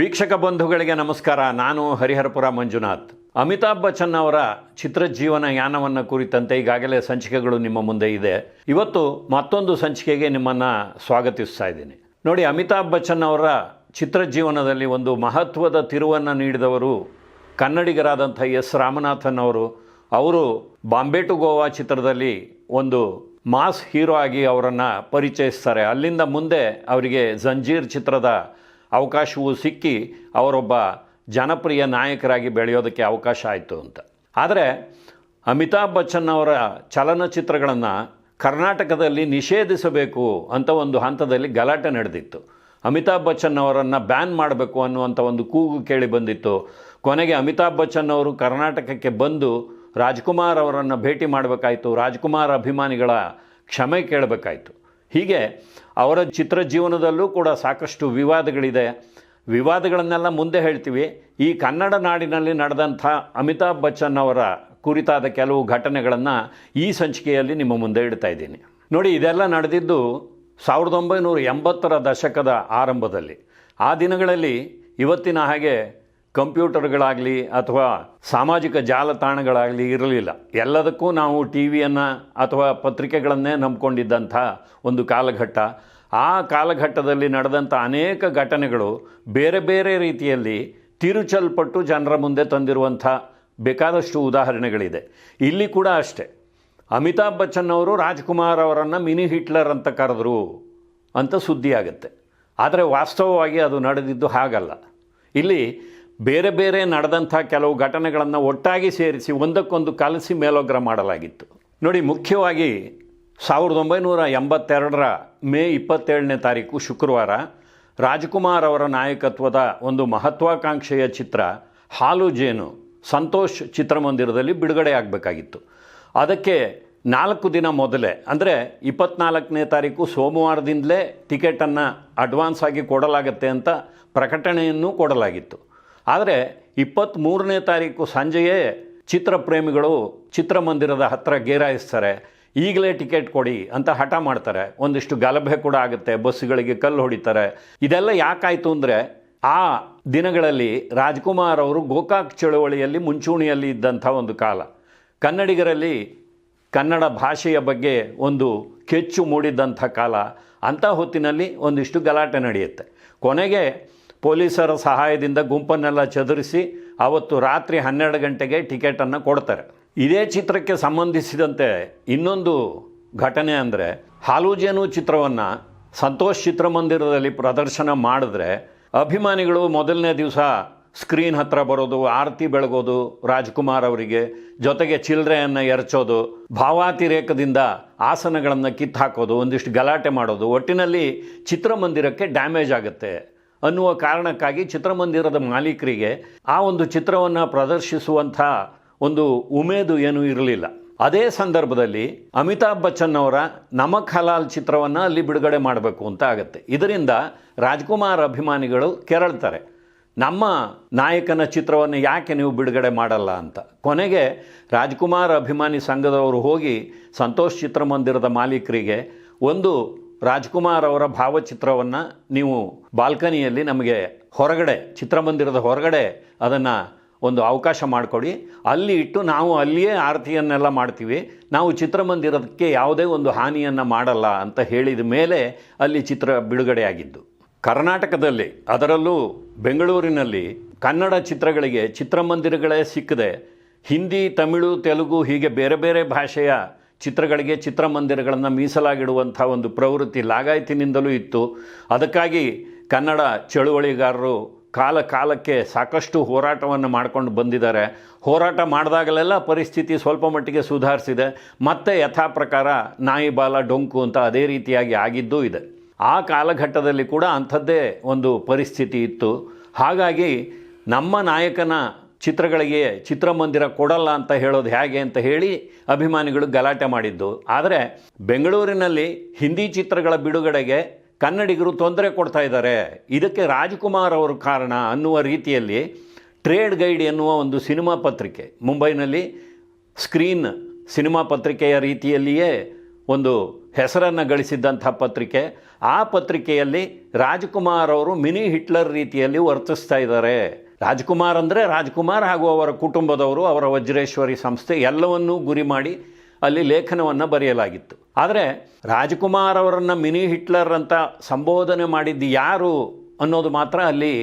ವೀಕ್ಷಕ ಬಂಧುಗಳಿಗೆ ನಮಸ್ಕಾರ. ನಾನು ಹರಿಹರಪುರ ಮಂಜುನಾಥ್. ಅಮಿತಾಬ್ ಬಚ್ಚನ್ ಅವರ ಚಿತ್ರಜೀವನ ಯಾನವನ್ನು ಕುರಿತಂತೆ ಈಗಾಗಲೇ ಸಂಚಿಕೆಗಳು ನಿಮ್ಮ ಮುಂದೆ ಇದೆ. ಇವತ್ತು ಮತ್ತೊಂದು ಸಂಚಿಕೆಗೆ ನಿಮ್ಮನ್ನು ಸ್ವಾಗತಿಸ್ತಾ ಇದ್ದೀನಿ. ನೋಡಿ, ಅಮಿತಾಬ್ ಬಚ್ಚನ್ ಅವರ ಚಿತ್ರಜೀವನದಲ್ಲಿ ಒಂದು ಮಹತ್ವದ ತಿರುವನ್ನು ನೀಡಿದವರು ಕನ್ನಡಿಗರಾದಂಥ ಎಸ್ ರಾಮನಾಥನ್ ಅವರು. ಅವರು ಬಾಂಬೆ ಟು ಗೋವಾ ಚಿತ್ರದಲ್ಲಿ ಒಂದು ಮಾಸ್ ಹೀರೋ ಆಗಿ ಅವರನ್ನು ಪರಿಚಯಿಸ್ತಾರೆ. ಅಲ್ಲಿಂದ ಮುಂದೆ ಅವರಿಗೆ ಜಂಜೀರ್ ಚಿತ್ರದ ಅವಕಾಶವೂ ಸಿಕ್ಕಿ ಅವರೊಬ್ಬ ಜನಪ್ರಿಯ ನಾಯಕರಾಗಿ ಬೆಳೆಯೋದಕ್ಕೆ ಅವಕಾಶ ಆಯಿತು ಅಂತ. ಆದರೆ ಅಮಿತಾಬ್ ಬಚ್ಚನ್ ಅವರ ಚಲನಚಿತ್ರಗಳನ್ನು ಕರ್ನಾಟಕದಲ್ಲಿ ನಿಷೇಧಿಸಬೇಕು ಅಂತ ಒಂದು ಹಂತದಲ್ಲಿ ಗಲಾಟೆ ನಡೆದಿತ್ತು. ಅಮಿತಾಬ್ ಬಚ್ಚನ್ ಅವರನ್ನು ಬ್ಯಾನ್ ಮಾಡಬೇಕು ಅನ್ನುವಂಥ ಒಂದು ಕೂಗು ಕೇಳಿ ಬಂದಿತ್ತು. ಕೊನೆಗೆ ಅಮಿತಾಬ್ ಬಚ್ಚನ್ ಅವರು ಕರ್ನಾಟಕಕ್ಕೆ ಬಂದು ರಾಜ್ಕುಮಾರ್ ಅವರನ್ನು ಭೇಟಿ ಮಾಡಬೇಕಾಯಿತು. ರಾಜ್ಕುಮಾರ್ ಅಭಿಮಾನಿಗಳ ಕ್ಷಮೆ ಕೇಳಬೇಕಾಯಿತು. ಹೀಗೆ ಅವರ ಚಿತ್ರ ಜೀವನದಲ್ಲೂ ಕೂಡ ಸಾಕಷ್ಟು ವಿವಾದಗಳಿದೆ. ವಿವಾದಗಳನ್ನೆಲ್ಲ ಮುಂದೆ ಹೇಳ್ತೀವಿ. ಈ ಕನ್ನಡ ನಾಡಿನಲ್ಲಿ ನಡೆದಂಥ ಅಮಿತಾಬ್ ಬಚ್ಚನ್ ಅವರ ಕುರಿತಾದ ಕೆಲವು ಘಟನೆಗಳನ್ನು ಈ ಸಂಚಿಕೆಯಲ್ಲಿ ನಿಮ್ಮ ಮುಂದೆ ಇಡ್ತಾ ಇದ್ದೀನಿ. ನೋಡಿ, ಇದೆಲ್ಲ ನಡೆದಿದ್ದು ಸಾವಿರದ ಒಂಬೈನೂರ ಎಂಬತ್ತರ ದಶಕದ ಆರಂಭದಲ್ಲಿ. ಆ ದಿನಗಳಲ್ಲಿ ಇವತ್ತಿನ ಹಾಗೆ ಕಂಪ್ಯೂಟರ್ಗಳಾಗಲಿ ಅಥವಾ ಸಾಮಾಜಿಕ ಜಾಲತಾಣಗಳಾಗಲಿ ಇರಲಿಲ್ಲ. ಎಲ್ಲದಕ್ಕೂ ನಾವು ಟಿ ವಿಯನ್ನು ಅಥವಾ ಪತ್ರಿಕೆಗಳನ್ನೇ ನಂಬಿಕೊಂಡಿದ್ದಂಥ ಒಂದು ಕಾಲಘಟ್ಟ. ಆ ಕಾಲಘಟ್ಟದಲ್ಲಿ ನಡೆದಂಥ ಅನೇಕ ಘಟನೆಗಳು ಬೇರೆ ಬೇರೆ ರೀತಿಯಲ್ಲಿ ತಿರುಚಲ್ಪಟ್ಟು ಜನರ ಮುಂದೆ ತಂದಿರುವಂಥ ಬೇಕಾದಷ್ಟು ಉದಾಹರಣೆಗಳಿದೆ. ಇಲ್ಲಿ ಕೂಡ ಅಷ್ಟೇ. ಅಮಿತಾಬ್ ಬಚ್ಚನ್ ಅವರು ರಾಜ್ಕುಮಾರ್ ಅವರನ್ನು ಮಿನಿ ಹಿಟ್ಲರ್ ಅಂತ ಕರೆದ್ರು ಅಂತ ಸುದ್ದಿ ಆಗುತ್ತೆ ಆದರೆ ವಾಸ್ತವವಾಗಿ ಅದು ನಡೆದಿದ್ದು ಹಾಗಲ್ಲ. ಇಲ್ಲಿ ಬೇರೆ ಬೇರೆ ನಡೆದಂಥ ಕೆಲವು ಘಟನೆಗಳನ್ನು ಒಟ್ಟಾಗಿ ಸೇರಿಸಿ ಒಂದಕ್ಕೊಂದು ಕಲಸಿ ಮೇಲೋಗ್ರ ಮಾಡಲಾಗಿತ್ತು. ನೋಡಿ, ಮುಖ್ಯವಾಗಿ ಸಾವಿರದ ಒಂಬೈನೂರ ಎಂಬತ್ತೆರಡರ ಮೇ ಇಪ್ಪತ್ತೇಳನೇ ತಾರೀಕು ಶುಕ್ರವಾರ ರಾಜ್ಕುಮಾರ್ ಅವರ ನಾಯಕತ್ವದ ಒಂದು ಮಹತ್ವಾಕಾಂಕ್ಷೆಯ ಚಿತ್ರ ಹಾಲು ಜೇನು ಸಂತೋಷ್ ಚಿತ್ರಮಂದಿರದಲ್ಲಿ ಬಿಡುಗಡೆ ಆಗಬೇಕಾಗಿತ್ತು. ಅದಕ್ಕೆ ನಾಲ್ಕು ದಿನ ಮೊದಲೇ, ಅಂದರೆ ಇಪ್ಪತ್ನಾಲ್ಕನೇ ತಾರೀಕು ಸೋಮವಾರದಿಂದಲೇ ಟಿಕೆಟನ್ನು ಅಡ್ವಾನ್ಸ್ ಆಗಿ ಕೊಡಲಾಗತ್ತೆ ಅಂತ ಪ್ರಕಟಣೆಯನ್ನು ಕೊಡಲಾಗಿತ್ತು. ಆದರೆ ಇಪ್ಪತ್ತ್ಮೂರನೇ ತಾರೀಕು ಸಂಜೆಯೇ ಚಿತ್ರಪ್ರೇಮಿಗಳು ಚಿತ್ರಮಂದಿರದ ಹತ್ತಿರ ಗೇರಾಯಿಸ್ತಾರೆ. ಈಗಲೇ ಟಿಕೆಟ್ ಕೊಡಿ ಅಂತ ಹಠ ಮಾಡ್ತಾರೆ. ಒಂದಿಷ್ಟು ಗಲಭೆ ಕೂಡ ಆಗುತ್ತೆ. ಬಸ್ಸುಗಳಿಗೆ ಕಲ್ಲು ಹೊಡಿತಾರೆ. ಇದೆಲ್ಲ ಯಾಕಾಯಿತು ಅಂದರೆ ಆ ದಿನಗಳಲ್ಲಿ ರಾಜ್ಕುಮಾರ್ ಅವರು ಗೋಕಾಕ್ ಚಳುವಳಿಯಲ್ಲಿ ಮುಂಚೂಣಿಯಲ್ಲಿ ಇದ್ದಂಥ ಒಂದು ಕಾಲ. ಕನ್ನಡಿಗರಲ್ಲಿ ಕನ್ನಡ ಭಾಷೆಯ ಬಗ್ಗೆ ಒಂದು ಕೆಚ್ಚು ಮೂಡಿದ್ದಂಥ ಕಾಲ. ಅಂಥ ಹೊತ್ತಿನಲ್ಲಿ ಒಂದಿಷ್ಟು ಗಲಾಟೆ ನಡೆಯುತ್ತೆ. ಕೊನೆಗೆ ಪೊಲೀಸರ ಸಹಾಯದಿಂದ ಗುಂಪನ್ನೆಲ್ಲ ಚದುರಿಸಿ ಅವತ್ತು ರಾತ್ರಿ ಹನ್ನೆರಡು ಗಂಟೆಗೆ ಟಿಕೆಟನ್ನು ಕೊಡ್ತಾರೆ. ಇದೇ ಚಿತ್ರಕ್ಕೆ ಸಂಬಂಧಿಸಿದಂತೆ ಇನ್ನೊಂದು ಘಟನೆ ಅಂದರೆ ಹಾಲುಜೇನು ಚಿತ್ರವನ್ನು ಸಂತೋಷ್ ಚಿತ್ರಮಂದಿರದಲ್ಲಿ ಪ್ರದರ್ಶನ ಮಾಡಿದ್ರೆ ಅಭಿಮಾನಿಗಳು ಮೊದಲನೇ ದಿವಸ ಸ್ಕ್ರೀನ್ ಹತ್ರ ಬರೋದು, ಆರತಿ ಬೆಳಗೋದು, ರಾಜ್ಕುಮಾರ್ ಅವರಿಗೆ, ಜೊತೆಗೆ ಚಿಲ್ಲರೆಯನ್ನು ಎರಚೋದು, ಭಾವಾತಿರೇಕದಿಂದ ಆಸನಗಳನ್ನು ಕಿತ್ತಾಕೋದು, ಒಂದಿಷ್ಟು ಗಲಾಟೆ ಮಾಡೋದು, ಒಟ್ಟಿನಲ್ಲಿ ಚಿತ್ರಮಂದಿರಕ್ಕೆ ಡ್ಯಾಮೇಜ್ ಆಗುತ್ತೆ. ಅನ್ನುವ ಕಾರಣಕ್ಕಾಗಿ ಚಿತ್ರಮಂದಿರದ ಮಾಲೀಕರಿಗೆ ಆ ಒಂದು ಚಿತ್ರವನ್ನು ಪ್ರದರ್ಶಿಸುವಂಥ ಒಂದು ಉಮೇದು ಏನೂ ಇರಲಿಲ್ಲ. ಅದೇ ಸಂದರ್ಭದಲ್ಲಿ ಅಮಿತಾಬ್ ಬಚ್ಚನ್ ಅವರ ನಮಕ್ ಹಲಾಲ್ ಚಿತ್ರವನ್ನು ಅಲ್ಲಿ ಬಿಡುಗಡೆ ಮಾಡಬೇಕು ಅಂತ ಆಗುತ್ತೆ. ಇದರಿಂದ ರಾಜ್ಕುಮಾರ್ ಅಭಿಮಾನಿಗಳು ಕೆರಳ್ತಾರೆ. ನಮ್ಮ ನಾಯಕನ ಚಿತ್ರವನ್ನು ಯಾಕೆ ನೀವು ಬಿಡುಗಡೆ ಮಾಡಲ್ಲ ಅಂತ. ಕೊನೆಗೆ ರಾಜ್ಕುಮಾರ್ ಅಭಿಮಾನಿ ಸಂಘದವರು ಹೋಗಿ ಸಂತೋಷ್ ಚಿತ್ರಮಂದಿರದ ಮಾಲೀಕರಿಗೆ ಒಂದು ರಾಜ್ಕುಮಾರ್ ಅವರ ಭಾವಚಿತ್ರವನ್ನು ನೀವು ಬಾಲ್ಕನಿಯಲ್ಲಿ ನಮಗೆ ಹೊರಗಡೆ, ಚಿತ್ರಮಂದಿರದ ಹೊರಗಡೆ ಅದನ್ನು ಒಂದು ಅವಕಾಶ ಮಾಡಿಕೊಡಿ. ಅಲ್ಲಿ ಇಟ್ಟು ನಾವು ಅಲ್ಲಿಯೇ ಆರತಿಯನ್ನೆಲ್ಲ ಮಾಡ್ತೀವಿ. ನಾವು ಚಿತ್ರಮಂದಿರಕ್ಕೆ ಯಾವುದೇ ಒಂದು ಹಾನಿಯನ್ನು ಮಾಡಲ್ಲ ಅಂತ ಹೇಳಿದ ಮೇಲೆ ಅಲ್ಲಿ ಚಿತ್ರ ಬಿಡುಗಡೆಯಾಗಿದ್ದು. ಕರ್ನಾಟಕದಲ್ಲಿ, ಅದರಲ್ಲೂ ಬೆಂಗಳೂರಿನಲ್ಲಿ ಕನ್ನಡ ಚಿತ್ರಗಳಿಗೆ ಚಿತ್ರಮಂದಿರಗಳೇ ಸಿಕ್ಕದೆ, ಹಿಂದಿ, ತಮಿಳು, ತೆಲುಗು ಹೀಗೆ ಬೇರೆ ಬೇರೆ ಭಾಷೆಯ ಚಿತ್ರಗಳಿಗೆ ಚಿತ್ರಮಂದಿರಗಳನ್ನು ಮೀಸಲಾಗಿಡುವಂಥ ಒಂದು ಪ್ರವೃತ್ತಿ ಲಾಗಾಯತಿನಿಂದಲೂ ಇತ್ತು. ಅದಕ್ಕಾಗಿ ಕನ್ನಡ ಚಳುವಳಿಗಾರರು ಕಾಲ ಕಾಲಕ್ಕೆ ಸಾಕಷ್ಟು ಹೋರಾಟವನ್ನು ಮಾಡ್ಕೊಂಡು ಬಂದಿದ್ದಾರೆ. ಹೋರಾಟ ಮಾಡಿದಾಗಲೆಲ್ಲ ಪರಿಸ್ಥಿತಿ ಸ್ವಲ್ಪ ಮಟ್ಟಿಗೆ ಸುಧಾರಿಸಿದೆ. ಮತ್ತೆ ಯಥಾ ಪ್ರಕಾರ ನಾಯಿ ಬಾಲ ಡೊಂಕು ಅಂತ ಅದೇ ರೀತಿಯಾಗಿ ಆಗಿದ್ದೂ ಇದೆ. ಆ ಕಾಲಘಟ್ಟದಲ್ಲಿ ಕೂಡ ಅಂಥದ್ದೇ ಒಂದು ಪರಿಸ್ಥಿತಿ ಇತ್ತು. ಹಾಗಾಗಿ ನಮ್ಮ ನಾಯಕನ ಚಿತ್ರಗಳಿಗೆ ಚಿತ್ರಮಂದಿರ ಕೊಡಲ್ಲ ಅಂತ ಹೇಳೋದು ಹೇಗೆ ಅಂತ ಹೇಳಿ ಅಭಿಮಾನಿಗಳು ಗಲಾಟೆ ಮಾಡಿದ್ದು. ಆದರೆ ಬೆಂಗಳೂರಿನಲ್ಲಿ ಹಿಂದಿ ಚಿತ್ರಗಳ ಬಿಡುಗಡೆಗೆ ಕನ್ನಡಿಗರು ತೊಂದರೆ ಕೊಡ್ತಾ ಇದ್ದಾರೆ. ಇದಕ್ಕೆ ರಾಜ್ಕುಮಾರ್ ಅವರು ಕಾರಣ ಅನ್ನುವ ರೀತಿಯಲ್ಲಿ ಟ್ರೇಡ್ ಗೈಡ್ ಎನ್ನುವ ಒಂದು ಸಿನಿಮಾ ಪತ್ರಿಕೆ. ಮುಂಬೈನಲ್ಲಿ ಸ್ಕ್ರೀನ್ ಸಿನಿಮಾ ಪತ್ರಿಕೆಯ ರೀತಿಯಲ್ಲಿಯೇ ಒಂದು ಹೆಸರನ್ನು ಗಳಿಸಿದ್ದಂಥ ಪತ್ರಿಕೆ. ಆ ಪತ್ರಿಕೆಯಲ್ಲಿ ರಾಜ್ಕುಮಾರ್ ಅವರು ಮಿನಿ ಹಿಟ್ಲರ್ ರೀತಿಯಲ್ಲಿ ವರ್ತಿಸ್ತಾ ಇದ್ದಾರೆ. ರಾಜ್ಕುಮಾರ್ ಅಂದರೆ ರಾಜ್ಕುಮಾರ್ ಹಾಗೂ ಅವರ ಕುಟುಂಬದವರು, ಅವರ ವಜ್ರೇಶ್ವರಿ ಸಂಸ್ಥೆ ಎಲ್ಲವನ್ನೂ ಗುರಿ ಮಾಡಿ ಅಲ್ಲಿ ಲೇಖನವನ್ನು ಬರೆಯಲಾಗಿತ್ತು. ಆದರೆ ರಾಜ್ಕುಮಾರ್ ಅವರನ್ನು ಮಿನಿ ಹಿಟ್ಲರ್ ಅಂತ ಸಂಬೋಧನೆ ಮಾಡಿದ್ದು ಯಾರು ಅನ್ನೋದು ಮಾತ್ರ ಅಲ್ಲಿ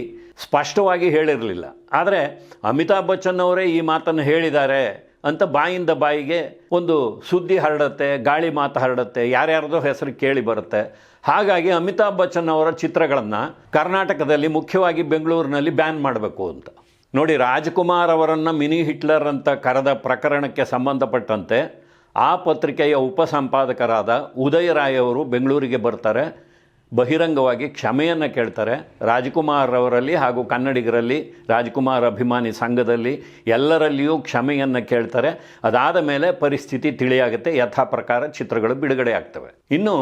ಸ್ಪಷ್ಟವಾಗಿ ಹೇಳಿರಲಿಲ್ಲ. ಆದರೆ ಅಮಿತಾಬ್ ಬಚ್ಚನ್ ಅವರೇ ಈ ಮಾತನ್ನು ಹೇಳಿದ್ದಾರೆ. ಅಂತ ಬಾಯಿಂದ ಬಾಯಿಗೆ ಒಂದು ಸುದ್ದಿ ಹರಡುತ್ತೆ, ಗಾಳಿ ಮಾತು ಹರಡುತ್ತೆ, ಯಾರ್ಯಾರ್ದೋ ಹೆಸರು ಕೇಳಿ ಬರುತ್ತೆ. ಹಾಗಾಗಿ ಅಮಿತಾಬ್ ಬಚ್ಚನ್ ಅವರ ಚಿತ್ರಗಳನ್ನು ಕರ್ನಾಟಕದಲ್ಲಿ ಮುಖ್ಯವಾಗಿ ಬೆಂಗಳೂರಿನಲ್ಲಿ ಬ್ಯಾನ್ ಮಾಡಬೇಕು ಅಂತ. ನೋಡಿ, ರಾಜ್ಕುಮಾರ್ ಅವರನ್ನು ಮಿನಿ ಹಿಟ್ಲರ್ ಅಂತ ಕರೆದ ಪ್ರಕರಣಕ್ಕೆ ಸಂಬಂಧಪಟ್ಟಂತೆ ಆ ಪತ್ರಿಕೆಯ ಉಪಸಂಪಾದಕರಾದ ಉದಯ ರಾಯ್ ಅವರು ಬೆಂಗಳೂರಿಗೆ ಬರ್ತಾರೆ. ಬಹಿರಂಗವಾಗಿ ಕ್ಷಮೆಯನ್ನು ಕೇಳ್ತಾರೆ. ರಾಜ್ಕುಮಾರ್ ಅವರಲ್ಲಿ ಹಾಗೂ ಕನ್ನಡಿಗರಲ್ಲಿ, ರಾಜ್ಕುಮಾರ್ ಅಭಿಮಾನಿ ಸಂಘದಲ್ಲಿ ಎಲ್ಲರಲ್ಲಿಯೂ ಕ್ಷಮೆಯನ್ನು ಕೇಳ್ತಾರೆ. ಅದಾದ ಮೇಲೆ ಪರಿಸ್ಥಿತಿ ತಿಳಿಯಾಗುತ್ತೆ. ಯಥಾ ಪ್ರಕಾರ ಚಿತ್ರಗಳು ಬಿಡುಗಡೆ ಆಗ್ತವೆ ಇನ್ನು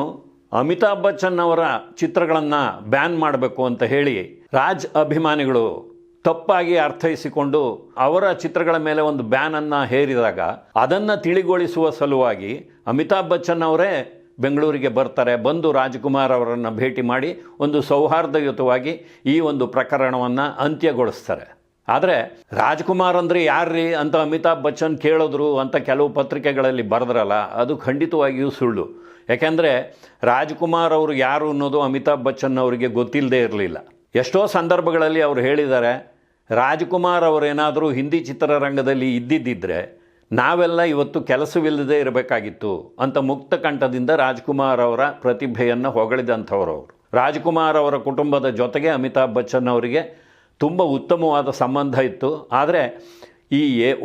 ಅಮಿತಾಬ್ ಬಚ್ಚನ್ ಅವರ ಚಿತ್ರಗಳನ್ನು ಬ್ಯಾನ್ ಮಾಡಬೇಕು ಅಂತ ಹೇಳಿ ರಾಜ್ ಅಭಿಮಾನಿಗಳು ತಪ್ಪಾಗಿ ಅರ್ಥೈಸಿಕೊಂಡು ಅವರ ಚಿತ್ರಗಳ ಮೇಲೆ ಒಂದು ಬ್ಯಾನನ್ನು ಹೇರಿದಾಗ ಅದನ್ನು ತಿಳಿಗೊಳಿಸುವ ಸಲುವಾಗಿ ಅಮಿತಾಬ್ ಬಚ್ಚನ್ ಅವರೇ ಬೆಂಗಳೂರಿಗೆ ಬರ್ತಾರೆ, ಬಂದು ರಾಜ್ಕುಮಾರ್ ಅವರನ್ನು ಭೇಟಿ ಮಾಡಿ ಒಂದು ಸೌಹಾರ್ದಯುತವಾಗಿ ಈ ಒಂದು ಪ್ರಕರಣವನ್ನು ಅಂತ್ಯಗೊಳಿಸ್ತಾರೆ. ಆದರೆ ರಾಜ್ಕುಮಾರ್ ಅಂದರೆ ಯಾರ್ರಿ ಅಂತ ಅಮಿತಾಬ್ ಬಚ್ಚನ್ ಕೇಳಿದ್ರು ಅಂತ ಕೆಲವು ಪತ್ರಿಕೆಗಳಲ್ಲಿ ಬರೆದ್ರಲ್ಲ, ಅದು ಖಂಡಿತವಾಗಿಯೂ ಸುಳ್ಳು. ಯಾಕೆಂದರೆ ರಾಜ್ಕುಮಾರ್ ಅವರು ಯಾರು ಅನ್ನೋದು ಅಮಿತಾಬ್ ಬಚ್ಚನ್ ಅವರಿಗೆ ಗೊತ್ತಿಲ್ಲದೆ ಇರಲಿಲ್ಲ. ಎಷ್ಟೋ ಸಂದರ್ಭಗಳಲ್ಲಿ ಅವರು ಹೇಳಿದ್ದಾರೆ, ರಾಜ್ಕುಮಾರ್ ಅವರೇನಾದರೂ ಹಿಂದಿ ಚಿತ್ರರಂಗದಲ್ಲಿ ಇದ್ದಿದ್ದಿದ್ರೆ ನಾವೆಲ್ಲ ಇವತ್ತು ಕೆಲಸವಿಲ್ಲದೆ ಇರಬೇಕಾಗಿತ್ತು ಅಂತ ಮುಕ್ತ ಕಂಠದಿಂದ ರಾಜ್ಕುಮಾರ್ ಅವರ ಪ್ರತಿಭೆಯನ್ನು ಹೊಗಳಿದಂಥವ್ರು ಅವರು. ರಾಜ್ಕುಮಾರ್ ಅವರ ಕುಟುಂಬದ ಜೊತೆಗೆ ಅಮಿತಾಬ್ ಬಚ್ಚನ್ ಅವರಿಗೆ ತುಂಬ ಉತ್ತಮವಾದ ಸಂಬಂಧ ಇತ್ತು. ಆದರೆ ಈ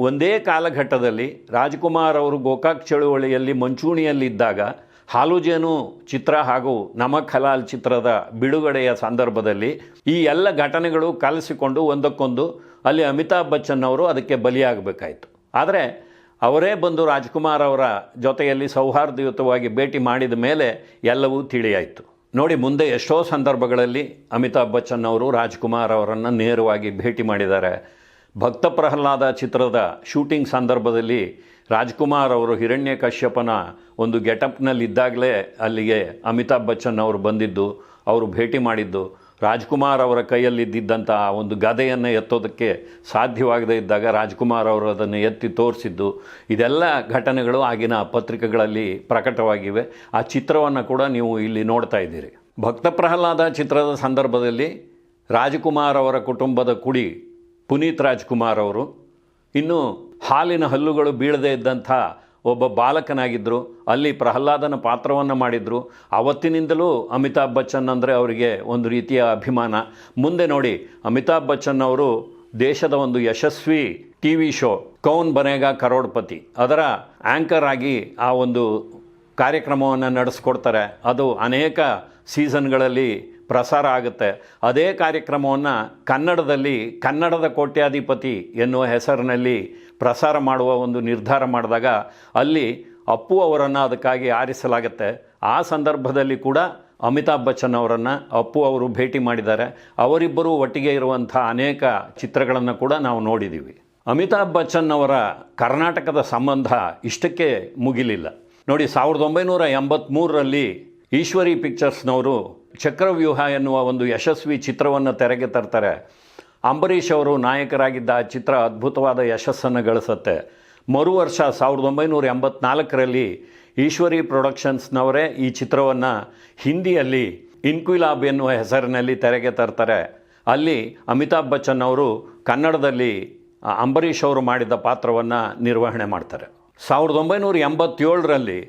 ಒಂದೇ ಕಾಲಘಟ್ಟದಲ್ಲಿ ರಾಜ್ಕುಮಾರ್ ಅವರು ಗೋಕಾಕ್ ಚಳುವಳಿಯಲ್ಲಿ ಮಂಚೂಣಿಯಲ್ಲಿದ್ದಾಗ ಹಾಲುಜೇನು ಚಿತ್ರ ಹಾಗೂ ನಮಕ್ ಹಲಾಲ್ ಚಿತ್ರದ ಬಿಡುಗಡೆಯ ಸಂದರ್ಭದಲ್ಲಿ ಈ ಎಲ್ಲ ಘಟನೆಗಳು ಕಲಿಸಿಕೊಂಡು ಒಂದಕ್ಕೊಂದು ಅಲ್ಲಿ ಅಮಿತಾಬ್ ಬಚ್ಚನ್ ಅವರು ಅದಕ್ಕೆ ಬಲಿಯಾಗಬೇಕಾಯಿತು. ಆದರೆ ಅವರೇ ಬಂದು ರಾಜ್ಕುಮಾರ್ ಅವರ ಜೊತೆಯಲ್ಲಿ ಸೌಹಾರ್ದಯುತವಾಗಿ ಭೇಟಿ ಮಾಡಿದ ಮೇಲೆ ಎಲ್ಲವೂ ತಿಳಿಯಾಯಿತು. ನೋಡಿ, ಮುಂದೆ ಎಷ್ಟೋ ಸಂದರ್ಭಗಳಲ್ಲಿ ಅಮಿತಾಬ್ ಬಚ್ಚನ್ ಅವರು ರಾಜ್ಕುಮಾರ್ ಅವರನ್ನು ನೇರವಾಗಿ ಭೇಟಿ ಮಾಡಿದ್ದಾರೆ. ಭಕ್ತ ಪ್ರಹ್ಲಾದ ಚಿತ್ರದ ಶೂಟಿಂಗ್ ಸಂದರ್ಭದಲ್ಲಿ ರಾಜ್ಕುಮಾರ್ ಅವರು ಹಿರಣ್ಯ ಕಶ್ಯಪನ ಒಂದು ಗೆಟಪ್ನಲ್ಲಿದ್ದಾಗಲೇ ಅಲ್ಲಿಗೆ ಅಮಿತಾಬ್ ಬಚ್ಚನ್ ಅವರು ಬಂದಿದ್ದು, ಅವರು ಭೇಟಿ ಮಾಡಿದ್ದು. ರಾಜ್ಕುಮಾರ್ ಅವರ ಕೈಯಲ್ಲಿದ್ದಂತಹ ಒಂದು ಗದೆಯನ್ನು ಎತ್ತೋದಕ್ಕೆ ಸಾಧ್ಯವಾಗದೇ ಇದ್ದಾಗ ರಾಜ್ಕುಮಾರ್ ಅವರು ಅದನ್ನು ಎತ್ತಿ ತೋರಿಸಿದ್ದು. ಇದೆಲ್ಲ ಘಟನೆಗಳು ಆಗಿನ ಪತ್ರಿಕೆಗಳಲ್ಲಿ ಪ್ರಕಟವಾಗಿವೆ. ಆ ಚಿತ್ರವನ್ನು ಕೂಡ ನೀವು ಇಲ್ಲಿ ನೋಡ್ತಾ ಇದ್ದೀರಿ. ಭಕ್ತ ಪ್ರಹ್ಲಾದ ಚಿತ್ರದ ಸಂದರ್ಭದಲ್ಲಿ ರಾಜ್ಕುಮಾರ್ ಅವರ ಕುಟುಂಬದ ಕುಡಿ ಪುನೀತ್ ರಾಜ್ಕುಮಾರ್ ಅವರು. ಇನ್ನು ಹಾಲಿನ ಹಲ್ಲುಗಳು ಬೀಳದೇ ಇದ್ದಂಥ ಒಬ್ಬ ಬಾಲಕನಾಗಿದ್ದರು ಅಲ್ಲಿ ಪ್ರಹ್ಲಾದನ ಪಾತ್ರವನ್ನು ಮಾಡಿದರು. ಅವತ್ತಿನಿಂದಲೂ ಅಮಿತಾಬ್ ಬಚ್ಚನ್ ಅಂದರೆ ಅವರಿಗೆ ಒಂದು ರೀತಿಯ ಅಭಿಮಾನ. ಮುಂದೆ ನೋಡಿ, ಅಮಿತಾಬ್ ಬಚ್ಚನ್ ಅವರು ದೇಶದ ಒಂದು ಯಶಸ್ವಿ T V show, Kaun Banega Crorepati. ಅದರ ಆ್ಯಂಕರ್ ಆಗಿ ಆ ಒಂದು ಕಾರ್ಯಕ್ರಮವನ್ನು ನಡೆಸ್ಕೊಡ್ತಾರೆ. ಅದು ಅನೇಕ ಸೀಸನ್ಗಳಲ್ಲಿ ಪ್ರಸಾರ ಆಗುತ್ತೆ. ಅದೇ ಕಾರ್ಯಕ್ರಮವನ್ನು ಕನ್ನಡದಲ್ಲಿ ಕನ್ನಡದ ಕೋಟ್ಯಾಧಿಪತಿ ಎನ್ನುವ ಹೆಸರಿನಲ್ಲಿ ಪ್ರಸಾರ ಮಾಡುವ ಒಂದು ನಿರ್ಧಾರ ಮಾಡಿದಾಗ ಅಲ್ಲಿ ಅಪ್ಪು ಅವರನ್ನು ಅದಕ್ಕಾಗಿ ಆರಿಸಲಾಗತ್ತೆ. ಆ ಸಂದರ್ಭದಲ್ಲಿ ಕೂಡ ಅಮಿತಾಬ್ ಬಚ್ಚನ್ ಅವರನ್ನು ಅಪ್ಪು ಅವರು ಭೇಟಿ ಮಾಡಿದ್ದಾರೆ. ಅವರಿಬ್ಬರೂ ಒಟ್ಟಿಗೆ ಇರುವಂಥ ಅನೇಕ ಚಿತ್ರಗಳನ್ನು ಕೂಡ ನಾವು ನೋಡಿದ್ದೀವಿ ಅಮಿತಾಬ್ ಬಚ್ಚನ್ ಅವರ ಕರ್ನಾಟಕದ ಸಂಬಂಧ ಇಷ್ಟಕ್ಕೆ ಮುಗಿಲಿಲ್ಲ. ನೋಡಿ, ಸಾವಿರದ ಒಂಬೈನೂರ ಎಂಬತ್ತ್ಮೂರರಲ್ಲಿ ಈಶ್ವರಿ ಪಿಕ್ಚರ್ಸ್ನವರು ಚಕ್ರವ್ಯೂಹ ಎನ್ನುವ ಒಂದು ಯಶಸ್ವಿ ಚಿತ್ರವನ್ನು ತೆರೆಗೆ ತರ್ತಾರೆ. ಅಂಬರೀಷ್ ಅವರು ನಾಯಕರಾಗಿದ್ದ ಆ ಚಿತ್ರ ಅದ್ಭುತವಾದ ಯಶಸ್ಸನ್ನು ಗಳಿಸುತ್ತೆ. ಮರು ವರ್ಷ ಸಾವಿರದ ಒಂಬೈನೂರ ಎಂಬತ್ನಾಲ್ಕರಲ್ಲಿ ಈಶ್ವರಿ ಪ್ರೊಡಕ್ಷನ್ಸ್ನವರೇ ಈ ಚಿತ್ರವನ್ನು ಹಿಂದಿಯಲ್ಲಿ ಇನ್ಕ್ವಿಲಾಬ್ ಎನ್ನುವ ಹೆಸರಿನಲ್ಲಿ ತೆರೆಗೆ ತರ್ತಾರೆ. ಅಲ್ಲಿ ಅಮಿತಾಬ್ ಬಚ್ಚನ್ ಅವರು ಕನ್ನಡದಲ್ಲಿ ಅಂಬರೀಷ್ ಅವರು ಮಾಡಿದ ಪಾತ್ರವನ್ನು ನಿರ್ವಹಣೆ ಮಾಡ್ತಾರೆ. ಸಾವಿರದ ಒಂಬೈನೂರ ಎಂಬತ್ತೇಳರಲ್ಲಿ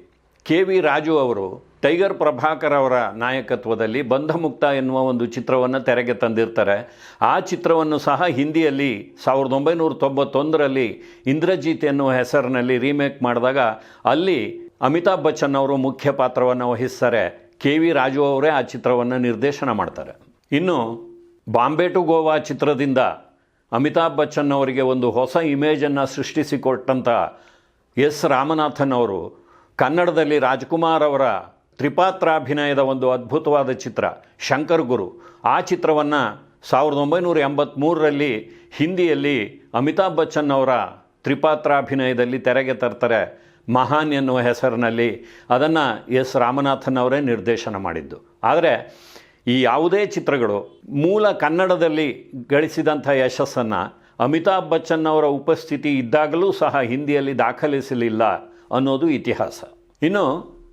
ಕೆ ವಿ ರಾಜು ಅವರು ಟೈಗರ್ ಪ್ರಭಾಕರ್ ಅವರ ನಾಯಕತ್ವದಲ್ಲಿ ಬಂಧಮುಕ್ತ ಎನ್ನುವ ಒಂದು ಚಿತ್ರವನ್ನು ತೆರೆಗೆ ತಂದಿರ್ತಾರೆ. ಆ ಚಿತ್ರವನ್ನು ಸಹ ಹಿಂದಿಯಲ್ಲಿ ಸಾವಿರದ ಒಂಬೈನೂರ ತೊಂಬತ್ತೊಂದರಲ್ಲಿ ಇಂದ್ರಜಿತ್ ಎನ್ನುವ ಹೆಸರಿನಲ್ಲಿ ರೀಮೇಕ್ ಮಾಡಿದಾಗ ಅಲ್ಲಿ ಅಮಿತಾಬ್ ಬಚ್ಚನ್ ಅವರು ಮುಖ್ಯ ಪಾತ್ರವನ್ನು ವಹಿಸ್ತಾರೆ. ಕೆ ವಿ ರಾಜು ಅವರೇ ಆ ಚಿತ್ರವನ್ನು ನಿರ್ದೇಶನ ಮಾಡ್ತಾರೆ. ಇನ್ನು ಬಾಂಬೆ ಟು ಗೋವಾ ಚಿತ್ರದಿಂದ ಅಮಿತಾಬ್ ಬಚ್ಚನ್ ಅವರಿಗೆ ಒಂದು ಹೊಸ ಇಮೇಜನ್ನು ಸೃಷ್ಟಿಸಿಕೊಟ್ಟಂಥ ಎಸ್ ರಾಮನಾಥನ್ ಅವರು ಕನ್ನಡದಲ್ಲಿ ರಾಜ್ಕುಮಾರ್ ಅವರ ತ್ರಿಪಾತ್ರಾಭಿನಯದ ಒಂದು ಅದ್ಭುತವಾದ ಚಿತ್ರ, ಶಂಕರ್ ಗುರು. ಆ ಚಿತ್ರವನ್ನು ಸಾವಿರದ ಒಂಬೈನೂರ ಎಂಬತ್ತ್ಮೂರರಲ್ಲಿ ಹಿಂದಿಯಲ್ಲಿ ಅಮಿತಾಬ್ ಬಚ್ಚನ್ ಅವರ ತ್ರಿಪಾತ್ರಾಭಿನಯದಲ್ಲಿ ತೆರೆಗೆ ತರ್ತಾರೆ ಮಹಾನ್ ಎನ್ನುವ ಹೆಸರಿನಲ್ಲಿ. ಅದನ್ನು ಎಸ್ ರಾಮನಾಥನ್ ಅವರೇ ನಿರ್ದೇಶನ ಮಾಡಿದ್ದು. ಆದರೆ ಈ ಯಾವುದೇ ಚಿತ್ರಗಳು ಮೂಲ ಕನ್ನಡದಲ್ಲಿ ಗಳಿಸಿದಂಥ ಯಶಸ್ಸನ್ನು ಅಮಿತಾಬ್ ಬಚ್ಚನ್ ಅವರ ಉಪಸ್ಥಿತಿ ಇದ್ದಾಗಲೂ ಸಹ ಹಿಂದಿಯಲ್ಲಿ ದಾಖಲಿಸಲಿಲ್ಲ ಅನ್ನೋದು ಇತಿಹಾಸ. ಇನ್ನು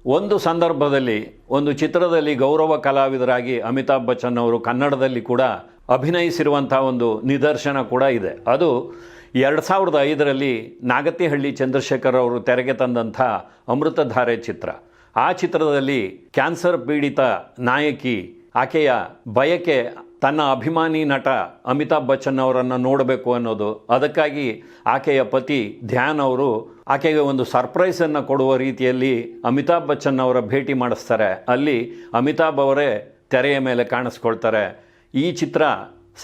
ಒಂದು ಸಂದರ್ಭದಲ್ಲಿ, ಒಂದು ಚಿತ್ರದಲ್ಲಿ ಗೌರವ ಕಲಾವಿದರಾಗಿ ಅಮಿತಾಬ್ ಬಚ್ಚನ್ ಅವರು ಕನ್ನಡದಲ್ಲಿ ಕೂಡ ಅಭಿನಯಿಸಿರುವಂಥ ಒಂದು ನಿದರ್ಶನ ಕೂಡ ಇದೆ. ಅದು ಎರಡು ಸಾವಿರದ ಐದರಲ್ಲಿ ನಾಗತಿಹಳ್ಳಿ ಚಂದ್ರಶೇಖರ್ ಅವರು ತೆರೆಗೆ ತಂದಂಥ ಅಮೃತಧಾರೆ ಚಿತ್ರ. ಆ ಚಿತ್ರದಲ್ಲಿ ಕ್ಯಾನ್ಸರ್ ಪೀಡಿತ ನಾಯಕಿ ಆಕೆಯ ಬಯಕೆ ತನ್ನ ಅಭಿಮಾನಿ ನಟ ಅಮಿತಾಬ್ ಬಚ್ಚನ್ ಅವರನ್ನು ನೋಡಬೇಕು ಅನ್ನೋದು. ಅದಕ್ಕಾಗಿ ಆಕೆಯ ಪತಿ ಧ್ಯಾನ್ ಅವರು ಆಕೆಗೆ ಒಂದು ಸರ್ಪ್ರೈಸನ್ನು ಕೊಡುವ ರೀತಿಯಲ್ಲಿ ಅಮಿತಾಬ್ ಬಚ್ಚನ್ ಅವರ ಭೇಟಿ ಮಾಡಿಸ್ತಾರೆ. ಅಲ್ಲಿ ಅಮಿತಾಬ್ ಅವರೇ ತೆರೆಯ ಮೇಲೆ ಕಾಣಿಸ್ಕೊಳ್ತಾರೆ. ಈ ಚಿತ್ರ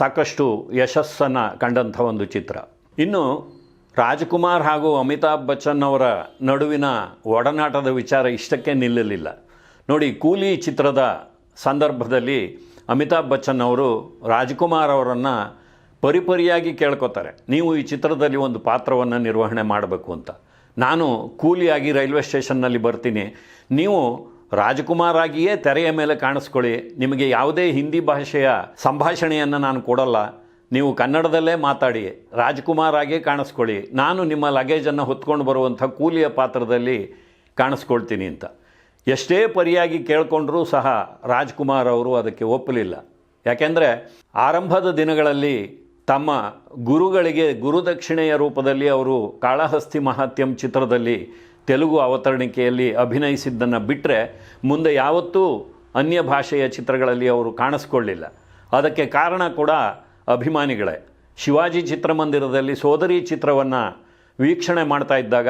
ಸಾಕಷ್ಟು ಯಶಸ್ಸನ್ನು ಕಂಡಂಥ ಒಂದು ಚಿತ್ರ. ಇನ್ನು ರಾಜ್ಕುಮಾರ್ ಹಾಗೂ ಅಮಿತಾಬ್ ಬಚ್ಚನ್ ಅವರ ನಡುವಿನ ಒಡನಾಟದ ವಿಚಾರ ಇಷ್ಟಕ್ಕೆ ನಿಲ್ಲಲಿಲ್ಲ. ನೋಡಿ, ಕೂಲಿ ಚಿತ್ರದ ಸಂದರ್ಭದಲ್ಲಿ ಅಮಿತಾಬ್ ಬಚ್ಚನ್ ಅವರು ರಾಜ್ಕುಮಾರ್ ಅವರನ್ನು ಪರಿಪರಿಯಾಗಿ ಕೇಳ್ಕೊತಾರೆ. ನೀವು ಈ ಚಿತ್ರದಲ್ಲಿ ಒಂದು ಪಾತ್ರವನ್ನು ನಿರ್ವಹಣೆ ಮಾಡಬೇಕು ಅಂತ. ನಾನು ಕೂಲಿಯಾಗಿ ರೈಲ್ವೆ ಸ್ಟೇಷನ್ನಲ್ಲಿ ಬರ್ತೀನಿ. ನೀವು ರಾಜ್ಕುಮಾರ್ ಆಗಿಯೇ ತೆರೆಯ ಮೇಲೆ ಕಾಣಿಸ್ಕೊಳ್ಳಿ. ನಿಮಗೆ ಯಾವುದೇ ಹಿಂದಿ ಭಾಷೆಯ ಸಂಭಾಷಣೆಯನ್ನು ನಾನು ಕೊಡಲ್ಲ. ನೀವು ಕನ್ನಡದಲ್ಲೇ ಮಾತಾಡಿ. ರಾಜ್ಕುಮಾರ್ ಆಗಿಯೇ ಕಾಣಿಸ್ಕೊಳ್ಳಿ. ನಾನು ನಿಮ್ಮ ಲಗೇಜನ್ನು ಹೊತ್ಕೊಂಡು ಬರುವಂಥ ಕೂಲಿಯ ಪಾತ್ರದಲ್ಲಿ ಕಾಣಿಸ್ಕೊಳ್ತೀನಿ ಅಂತ. ಎಷ್ಟೇ ಪರಿಯಾಗಿ ಕೇಳಿಕೊಂಡ್ರೂ ಸಹ ರಾಜ್ಕುಮಾರ್ ಅವರು ಅದಕ್ಕೆ ಒಪ್ಪಲಿಲ್ಲ. ಯಾಕೆಂದರೆ ಆರಂಭದ ದಿನಗಳಲ್ಲಿ ತಮ್ಮ ಗುರುಗಳಿಗೆ ಗುರುದಕ್ಷಿಣೆಯ ರೂಪದಲ್ಲಿ ಅವರು ಕಾಳಹಸ್ತಿ ಮಹಾತ್ಯಂ ಚಿತ್ರದಲ್ಲಿ ತೆಲುಗು ಅವತರಣಿಕೆಯಲ್ಲಿ ಅಭಿನಯಿಸಿದ್ದನ್ನು ಬಿಟ್ಟರೆ ಮುಂದೆ ಯಾವತ್ತೂ ಅನ್ಯ ಭಾಷೆಯ ಚಿತ್ರಗಳಲ್ಲಿ ಅವರು ಕಾಣಿಸ್ಕೊಳ್ಳಿಲ್ಲ. ಅದಕ್ಕೆ ಕಾರಣ ಕೂಡ ಅಭಿಮಾನಿಗಳೇ. ಶಿವಾಜಿ ಚಿತ್ರಮಂದಿರದಲ್ಲಿ ಸೋದರಿ ಚಿತ್ರವನ್ನು ವೀಕ್ಷಣೆ ಮಾಡ್ತಾ ಇದ್ದಾಗ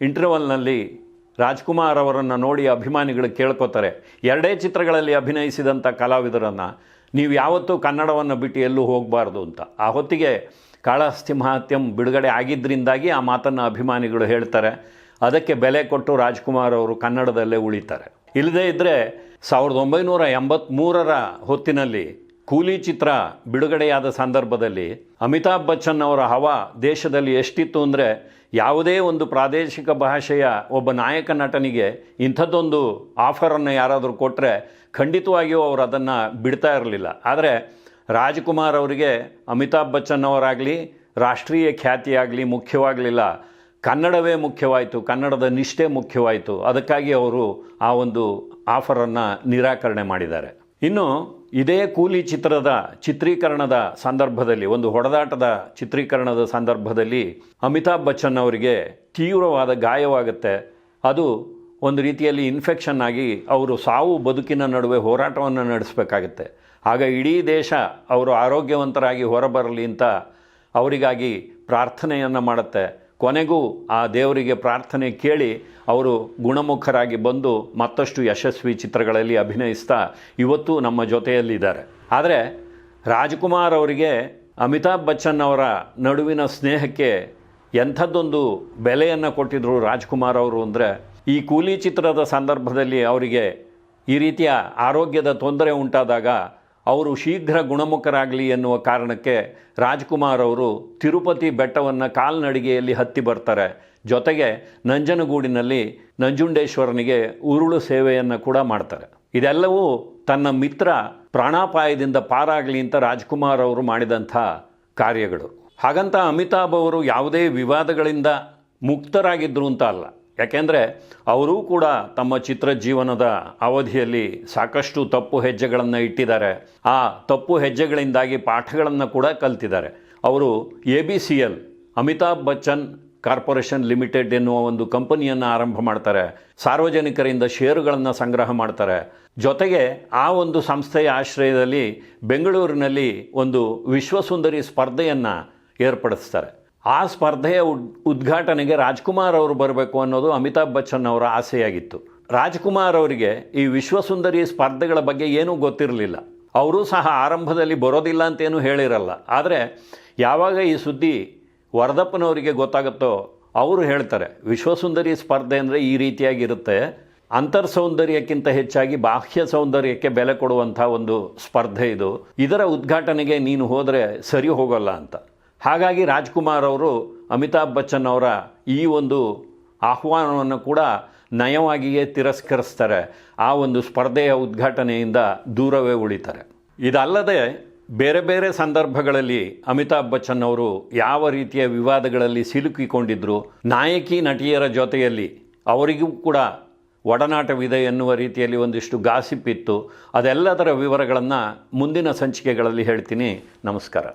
ಇಂಟರ್ವಲ್ನಲ್ಲಿ ರಾಜ್ಕುಮಾರ್ ಅವರನ್ನು ನೋಡಿ ಅಭಿಮಾನಿಗಳು ಕೇಳ್ಕೊತಾರೆ. ಎರಡೇ ಚಿತ್ರಗಳಲ್ಲಿ ಅಭಿನಯಿಸಿದಂಥ ಕಲಾವಿದರನ್ನು ನೀವು ಯಾವತ್ತೂ ಕನ್ನಡವನ್ನು ಬಿಟ್ಟು ಎಲ್ಲೂ ಹೋಗಬಾರ್ದು ಅಂತ. ಆ ಹೊತ್ತಿಗೆ ಕಾಳಹಸ್ತಿ ಮಹಾತ್ಯಂ ಬಿಡುಗಡೆ ಆಗಿದ್ದರಿಂದಾಗಿ ಆ ಮಾತನ್ನು ಅಭಿಮಾನಿಗಳು ಹೇಳ್ತಾರೆ. ಅದಕ್ಕೆ ಬೆಲೆ ಕೊಟ್ಟು ರಾಜ್ಕುಮಾರ್ ಅವರು ಕನ್ನಡದಲ್ಲೇ ಉಳಿತಾರೆ. ಇಲ್ಲದೇ ಇದ್ದರೆ ಸಾವಿರದ ಒಂಬೈನೂರ ಎಂಬತ್ತ್ಮೂರರ ಹೊತ್ತಿನಲ್ಲಿ ಕೂಲಿ ಚಿತ್ರ ಬಿಡುಗಡೆಯಾದ ಸಂದರ್ಭದಲ್ಲಿ ಅಮಿತಾಬ್ ಬಚ್ಚನ್ ಅವರ ಹವಾ ದೇಶದಲ್ಲಿ ಎಷ್ಟಿತ್ತು ಅಂದರೆ ಯಾವುದೇ ಒಂದು ಪ್ರಾದೇಶಿಕ ಭಾಷೆಯ ಒಬ್ಬ ನಾಯಕ ನಟನಿಗೆ ಇಂಥದ್ದೊಂದು ಆಫರನ್ನು ಯಾರಾದರೂ ಕೊಟ್ಟರೆ ಖಂಡಿತವಾಗಿಯೂ ಅವರು ಅದನ್ನು ಬಿಡ್ತಾ ಇರಲಿಲ್ಲ. ಆದರೆ ರಾಜ್ಕುಮಾರ್ ಅವರಿಗೆ ಅಮಿತಾಬ್ ಬಚ್ಚನ್ ಅವರಾಗಲಿ, ರಾಷ್ಟ್ರೀಯ ಖ್ಯಾತಿಯಾಗಲಿ ಮುಖ್ಯವಾಗಲಿಲ್ಲ. ಕನ್ನಡವೇ ಮುಖ್ಯವಾಯಿತು, ಕನ್ನಡದ ನಿಷ್ಠೆ ಮುಖ್ಯವಾಯಿತು. ಅದಕ್ಕಾಗಿ ಅವರು ಆ ಒಂದು ಆಫರನ್ನು ನಿರಾಕರಣೆ ಮಾಡಿದ್ದಾರೆ. ಇನ್ನು ಇದೇ ಕೂಲಿ ಚಿತ್ರದ ಚಿತ್ರೀಕರಣದ ಸಂದರ್ಭದಲ್ಲಿ, ಒಂದು ಹೊಡೆದಾಟದ ಚಿತ್ರೀಕರಣದ ಸಂದರ್ಭದಲ್ಲಿ ಅಮಿತಾಬ್ ಬಚ್ಚನ್ ಅವರಿಗೆ ತೀವ್ರವಾದ ಗಾಯವಾಗುತ್ತೆ. ಅದು ಒಂದು ರೀತಿಯಲ್ಲಿ ಇನ್ಫೆಕ್ಷನ್ ಆಗಿ ಅವರು ಸಾವು ಬದುಕಿನ ನಡುವೆ ಹೋರಾಟವನ್ನು ನಡೆಸಬೇಕಾಗುತ್ತೆ. ಆಗ ಇಡೀ ದೇಶ ಅವರು ಆರೋಗ್ಯವಂತರಾಗಿ ಹೊರಬರಲಿ ಅಂತ ಅವರಿಗಾಗಿ ಪ್ರಾರ್ಥನೆಯನ್ನು ಮಾಡುತ್ತೆ. ಕೊನೆಗೂ ಆ ದೇವರಿಗೆ ಪ್ರಾರ್ಥನೆ ಕೇಳಿ ಅವರು ಗುಣಮುಖರಾಗಿ ಬಂದು ಮತ್ತಷ್ಟು ಯಶಸ್ವಿ ಚಿತ್ರಗಳಲ್ಲಿ ಅಭಿನಯಿಸ್ತಾ ಇವತ್ತು ನಮ್ಮ ಜೊತೆಯಲ್ಲಿದ್ದಾರೆ. ಆದರೆ ರಾಜ್ಕುಮಾರ್ ಅವರಿಗೆ ಅಮಿತಾಬ್ ಬಚ್ಚನ್ ಅವರ ನಡುವಿನ ಸ್ನೇಹಕ್ಕೆ ಎಂಥದ್ದೊಂದು ಬೆಲೆಯನ್ನು ಕೊಟ್ಟಿದ್ರು ರಾಜ್ಕುಮಾರ್ ಅವರು ಅಂದರೆ ಈ ಕೂಲಿ ಚಿತ್ರದ ಸಂದರ್ಭದಲ್ಲಿ ಅವರಿಗೆ ಈ ರೀತಿಯ ಆರೋಗ್ಯದ ತೊಂದರೆ ಉಂಟಾದಾಗ ಅವರು ಶೀಘ್ರ ಗುಣಮುಖರಾಗಲಿ ಎನ್ನುವ ಕಾರಣಕ್ಕೆ ರಾಜ್ಕುಮಾರ್ ಅವರು ತಿರುಪತಿ ಬೆಟ್ಟವನ್ನು ಕಾಲ್ನಡಿಗೆಯಲ್ಲಿ ಹತ್ತಿ ಬರ್ತಾರೆ. ಜೊತೆಗೆ ನಂಜನಗೂಡಿನಲ್ಲಿ ನಂಜುಂಡೇಶ್ವರನಿಗೆ ಉರುಳು ಸೇವೆಯನ್ನು ಕೂಡ ಮಾಡ್ತಾರೆ. ಇದೆಲ್ಲವೂ ತನ್ನ ಮಿತ್ರ ಪ್ರಾಣಾಪಾಯದಿಂದ ಪಾರಾಗಲಿ ಅಂತ ರಾಜ್ಕುಮಾರ್ ಅವರು ಮಾಡಿದಂಥ ಕಾರ್ಯಗಳು. ಹಾಗಂತ ಅಮಿತಾಬ್ ಅವರು ಯಾವುದೇ ವಿವಾದಗಳಿಂದ ಮುಕ್ತರಾಗಿದ್ದರು ಅಂತ ಅಲ್ಲ. ಯಾಕೆಂದರೆ ಅವರೂ ಕೂಡ ತಮ್ಮ ಚಿತ್ರ ಜೀವನದ ಅವಧಿಯಲ್ಲಿ ಸಾಕಷ್ಟು ತಪ್ಪು ಹೆಜ್ಜೆಗಳನ್ನು ಇಟ್ಟಿದ್ದಾರೆ. ಆ ತಪ್ಪು ಹೆಜ್ಜೆಗಳಿಂದಾಗಿ ಪಾಠಗಳನ್ನು ಕೂಡ ಕಲ್ತಿದ್ದಾರೆ. ಅವರು A B C L, Amitabh Bachchan corporation limited ಎನ್ನುವ ಒಂದು ಕಂಪನಿಯನ್ನು ಆರಂಭ ಮಾಡ್ತಾರೆ. ಸಾರ್ವಜನಿಕರಿಂದ ಷೇರುಗಳನ್ನು ಸಂಗ್ರಹ ಮಾಡ್ತಾರೆ. ಜೊತೆಗೆ ಆ ಒಂದು ಸಂಸ್ಥೆಯ ಆಶ್ರಯದಲ್ಲಿ ಬೆಂಗಳೂರಿನಲ್ಲಿ ಒಂದು ವಿಶ್ವಸುಂದರಿ ಸ್ಪರ್ಧೆಯನ್ನು ಏರ್ಪಡಿಸ್ತಾರೆ. ಆ ಸ್ಪರ್ಧೆಯ ಉದ್ಘಾಟನೆಗೆ ರಾಜ್ಕುಮಾರ್ ಅವರು ಬರಬೇಕು ಅನ್ನೋದು ಅಮಿತಾಬ್ ಬಚ್ಚನ್ ಅವರ ಆಸೆಯಾಗಿತ್ತು. ರಾಜ್ಕುಮಾರ್ ಅವರಿಗೆ ಈ ವಿಶ್ವಸುಂದರಿ ಸ್ಪರ್ಧೆಗಳ ಬಗ್ಗೆ ಏನೂ ಗೊತ್ತಿರಲಿಲ್ಲ. ಅವರೂ ಸಹ ಆರಂಭದಲ್ಲಿ ಬರೋದಿಲ್ಲ ಅಂತೇನು ಹೇಳಿರಲ್ಲ. ಆದರೆ ಯಾವಾಗ ಈ ಸುದ್ದಿ ವರದಪ್ಪನವರಿಗೆ ಗೊತ್ತಾಗುತ್ತೋ ಅವರು ಹೇಳ್ತಾರೆ, ವಿಶ್ವಸುಂದರಿ ಸ್ಪರ್ಧೆ ಅಂದರೆ ಈ ರೀತಿಯಾಗಿರುತ್ತೆ. ಅಂತರ್ ಸೌಂದರ್ಯಕ್ಕಿಂತ ಹೆಚ್ಚಾಗಿ ಬಾಹ್ಯ ಸೌಂದರ್ಯಕ್ಕೆ ಬೆಲೆ ಕೊಡುವಂಥ ಒಂದು ಸ್ಪರ್ಧೆ ಇದು. ಇದರ ಉದ್ಘಾಟನೆಗೆ ನೀನು ಹೋದರೆ ಸರಿ ಹೋಗೋಲ್ಲ ಅಂತ. ಹಾಗಾಗಿ ರಾಜ್ಕುಮಾರ್ ಅವರು ಅಮಿತಾಬ್ ಬಚ್ಚನ್ ಅವರ ಈ ಒಂದು ಆಹ್ವಾನವನ್ನು ಕೂಡ ನಯವಾಗಿಯೇ ತಿರಸ್ಕರಿಸ್ತಾರೆ. ಆ ಒಂದು ಸ್ಪರ್ಧೆಯ ಉದ್ಘಾಟನೆಯಿಂದ ದೂರವೇ ಉಳಿತಾರೆ. ಇದಲ್ಲದೆ ಬೇರೆ ಬೇರೆ ಸಂದರ್ಭಗಳಲ್ಲಿ ಅಮಿತಾಬ್ ಬಚ್ಚನ್ ಅವರು ಯಾವ ರೀತಿಯ ವಿವಾದಗಳಲ್ಲಿ ಸಿಲುಕಿಕೊಂಡಿದ್ದರು ನಾಯಕಿ ನಟಿಯರ ಜೊತೆಯಲ್ಲಿ ಅವರಿಗೂ ಕೂಡ ಒಡನಾಟವಿದೆ ಎನ್ನುವ ರೀತಿಯಲ್ಲಿ ಒಂದಿಷ್ಟು ಗಾಸಿಪ್ ಇತ್ತು. ಅದೆಲ್ಲದರ ವಿವರಗಳನ್ನು ಮುಂದಿನ ಸಂಚಿಕೆಗಳಲ್ಲಿ ಹೇಳ್ತೀನಿ. ನಮಸ್ಕಾರ.